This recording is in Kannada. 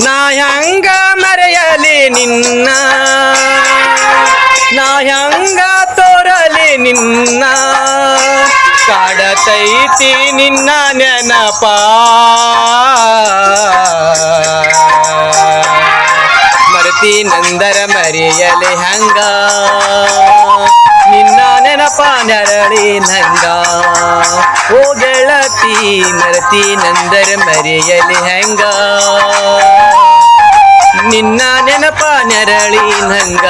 ನಾ ಹೆಂಗ ಮರೆಯಲಿ ನಿನ್ನ. ನಾ ಹೆಂಗ ತೋರಲಿ ನಿನ್ನ. ಕಾಡತೈತಿ ನಿನ್ನ ನೆನಪ. ಮರತಿ ನಂದರ ಮರೆಯಲಿ ಹಂಗ. ನಿನ್ನ ನೆನಪ ನರಳಿ ನಂಗ. ಓ ಗೆಳತಿ, ಮರತಿ ನಂದರ ಮರೆಯಲಿ ಹಂಗ. ನಿನ್ನ ನೆನಪ ನರಳಿ ನಂಗ.